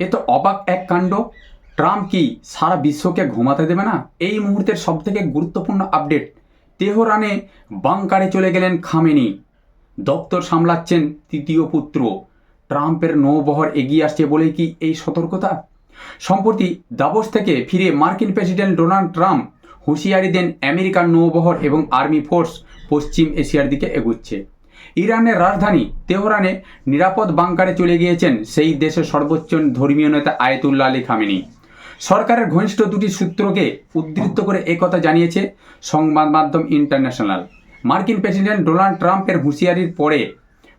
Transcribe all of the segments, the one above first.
এ তো অবাক এক কাণ্ড। ট্রাম্প কি সারা বিশ্বকে ঘুমাতে দেবে না? এই মুহূর্তের সবথেকে গুরুত্বপূর্ণ আপডেট, তেহরানে বাংকারে চলে গেলেন খামেনি। দপ্তর সামলাচ্ছেন তৃতীয় পুত্র। ট্রাম্পের নৌবহর এগিয়ে আসছে বলেই কি এই সতর্কতা? সম্প্রতি দাবোস থেকে ফিরে মার্কিন প্রেসিডেন্ট ডোনাল্ড ট্রাম্প হুঁশিয়ারি দেন আমেরিকার নৌবহর এবং আর্মি ফোর্স পশ্চিম এশিয়ার দিকে এগুচ্ছে। ইরানের রাজধানী তেহরানে নিরাপদ বাংকারে চলে গিয়েছেন সেই দেশের সর্বোচ্চ ধর্মীয় নেতা আয়তুল্লা আলী খামেনি। সরকারের ঘনিষ্ঠ দুটি সূত্রকে উদ্ধৃত করে একথা জানিয়েছে সংবাদ মাধ্যম ইন্টারন্যাশনাল। মার্কিন প্রেসিডেন্ট ডোনাল্ড ট্রাম্পের হুঁশিয়ারির পরে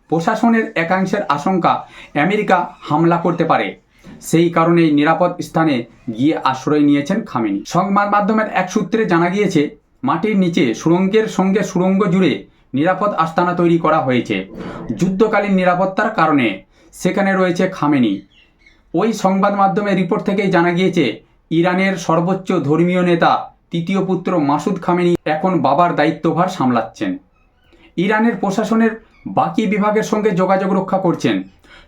প্রশাসনের একাংশের আশঙ্কা আমেরিকা হামলা করতে পারে। সেই কারণেই নিরাপদ স্থানে গিয়ে আশ্রয় নিয়েছেন খামেনি। সংবাদ মাধ্যমের এক সূত্রে জানা গিয়েছে, মাটির নিচে সুড়ঙ্গের সঙ্গে সুড়ঙ্গ জুড়ে নিরাপদ আস্তানা তৈরি করা হয়েছে। যুদ্ধকালীন নিরাপত্তার কারণে। সেখানে রয়েছে খামেনি। ওই সংবাদ মাধ্যমের রিপোর্ট থেকেই জানা গিয়েছে, ইরানের সর্বোচ্চ ধর্মীয় নেতা, তৃতীয় পুত্র মাসুদ খামেনি এখন বাবার দায়িত্বভার সামলাচ্ছেন। ইরানের প্রশাসনের বাকি বিভাগের সঙ্গে যোগাযোগ রক্ষা করছেন।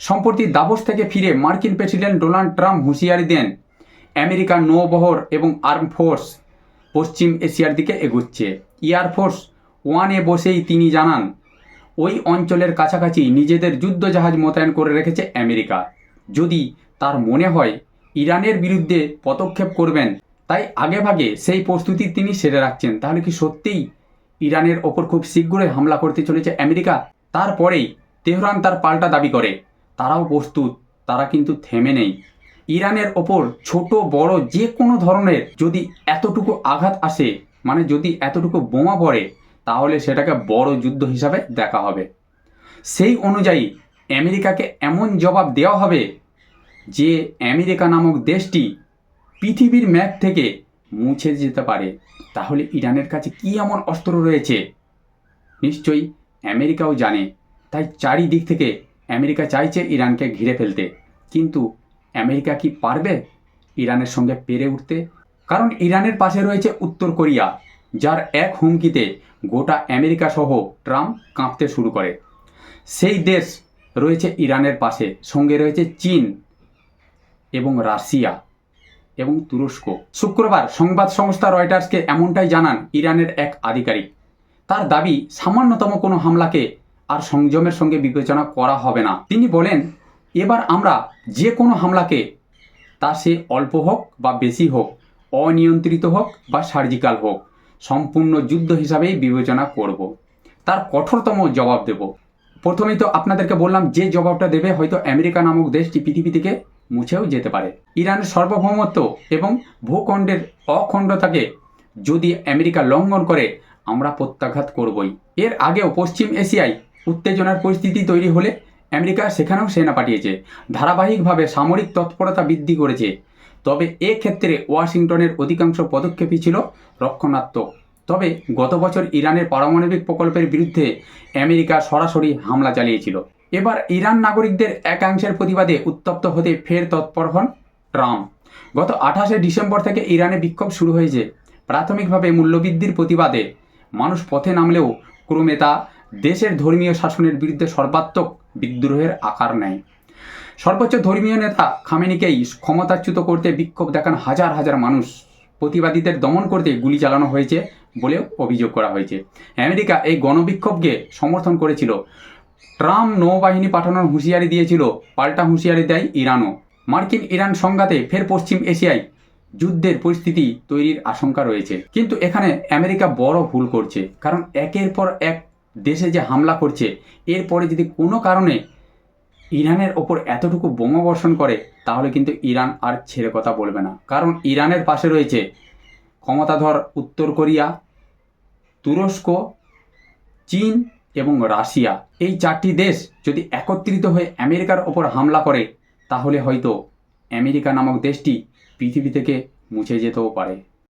সম্প্রতি দাবোস থেকে ফিরে মার্কিন প্রেসিডেন্ট ডোনাল্ড ট্রাম্প হুঁশিয়ারি দেন, আমেরিকার নৌবহর এবং আর্ম ফোর্স পশ্চিম এশিয়ার দিকে এগুচ্ছে। এয়ারফোর্স ওয়ানে বসেই তিনি জানান, ওই অঞ্চলের কাছাকাছি নিজেদের যুদ্ধজাহাজ মোতায়েন করে রেখেছে আমেরিকা। যদি তার মনে হয় ইরানের বিরুদ্ধে পদক্ষেপ করবেন, তাই আগেভাগে সেই প্রস্তুতি তিনি সেরে রাখছেন। তাহলে কি সত্যিই ইরানের ওপর খুব শীঘ্রই হামলা করতে চলেছে আমেরিকা? তারপরেই তেহরান তার পাল্টা দাবি করে। তারাও প্রস্তুত, তারা কিন্তু থেমে নেই। ইরানের ওপর ছোট, বড় যে কোনো ধরনের যদি এতটুকু আঘাত আসে মানে যদি এতটুকু বোমা পড়ে তাহলে সেটাকে বড় যুদ্ধ হিসাবে দেখা হবে। সেই অনুযায়ী আমেরিকাকে এমন জবাব দেওয়া হবে যে আমেরিকা নামক দেশটি পৃথিবীর ম্যাপ থেকে মুছে যেতে পারে। তাহলে ইরানের কাছে কী এমন অস্ত্র রয়েছে? নিশ্চয়ই আমেরিকাও জানে। তাই চারিদিক থেকে আমেরিকা চাইছে ইরানকে ঘিরে ফেলতে। কিন্তু আমেরিকা কি পারবে ইরানের সঙ্গে পেরে উঠতে? কারণ ইরানের পাশে রয়েছে উত্তর কোরিয়া, যার এক হুমকিতে গোটা আমেরিকা সহ ট্রাম্প কাঁপতে শুরু করে। সেই দেশ রয়েছে ইরানের পাশে, সঙ্গে রয়েছে চীন এবং রাশিয়া এবং তুরস্ক। শুক্রবার সংবাদ সংস্থা রয়টার্সকে এমনটাই জানান ইরানের এক আধিকারিক। তার দাবি, সামান্যতম কোনো হামলাকে আর সংযমের সঙ্গে বিবেচনা করা হবে না। তিনি বলেন, এবার আমরা যে কোনো হামলাকে, তা সে অল্প হোক বা বেশি হোক, অনিয়ন্ত্রিত হোক বা সার্জিক্যাল হোক সম্পূর্ণ যুদ্ধ হিসাবেই বিবেচনা করব। তার কঠোরতম জবাব দেব। প্রথমেই তো আপনাদেরকে বললাম, যে জবাবটা দেবে হয়তো আমেরিকা নামক দেশটি পৃথিবী থেকে মুছেও যেতে পারে। ইরানের সার্বভৌমত্ব এবং ভূখণ্ডের অখণ্ডতাকে যদি আমেরিকা লঙ্ঘন করে, আমরা প্রত্যাঘাত করবই। এর আগেও পশ্চিম এশিয়ায় উত্তেজনার পরিস্থিতি তৈরি হলে আমেরিকা সেখানেও সেনা পাঠিয়েছে। ধারাবাহিকভাবে সামরিক তৎপরতা বৃদ্ধি করেছে। তবে এক্ষেত্রে ওয়াশিংটনের অধিকাংশ পদক্ষেপই ছিল রক্ষণাত্মক। তবে গত বছর ইরানের পারমাণবিক প্রকল্পের বিরুদ্ধে আমেরিকা সরাসরি হামলা চালিয়েছিল। এবার ইরান নাগরিকদের একাংশের প্রতিবাদে উত্তপ্ত হতে ফের তৎপর হন ট্রাম্প। গত আঠাশে ডিসেম্বর থেকে ইরানে বিক্ষোভ শুরু হয়েছে। প্রাথমিকভাবে মূল্যবৃদ্ধির প্রতিবাদে মানুষ পথে নামলেও ক্রমে তা দেশের ধর্মীয় শাসনের বিরুদ্ধে সর্বাত্মক বিদ্রোহের আকার নেয়। সর্বোচ্চ ধর্মীয় নেতা খামেনিকেই ক্ষমতাচ্যুত করতে বিক্ষোভ দেখান হাজার হাজার মানুষ। প্রতিবাদীদের দমন করতে গুলি চালানো হয়েছে বলেও অভিযোগ করা হয়েছে। আমেরিকা এই গণবিক্ষোভকে সমর্থন করেছিল। ট্রাম্প নৌবাহিনী পাঠানোর হুঁশিয়ারি দিয়েছিল, পাল্টা হুঁশিয়ারি দেয় ইরানও। মার্কিন ইরান সংঘাতে ফের পশ্চিম এশিয়ায় যুদ্ধের পরিস্থিতি তৈরির আশঙ্কা রয়েছে। কিন্তু এখানে আমেরিকা বড় ভুল করছে, কারণ একের পর এক দেশে যে হামলা করছে, এরপরে যদি কোনো কারণে ইরানের ওপর এতটুকু বোমা বর্ষণ করে, তাহলে কিন্তু ইরান আর ছেড়ে কথা বলবে না। কারণ ইরানের পাশে রয়েছে ক্ষমতাধর উত্তর কোরিয়া, তুরস্ক, চীন এবং রাশিয়া। এই চারটি দেশ যদি একত্রিত হয়ে আমেরিকার ওপর হামলা করে, তাহলে হয়তো আমেরিকা নামক দেশটি পৃথিবী থেকে মুছে যেতেও পারে।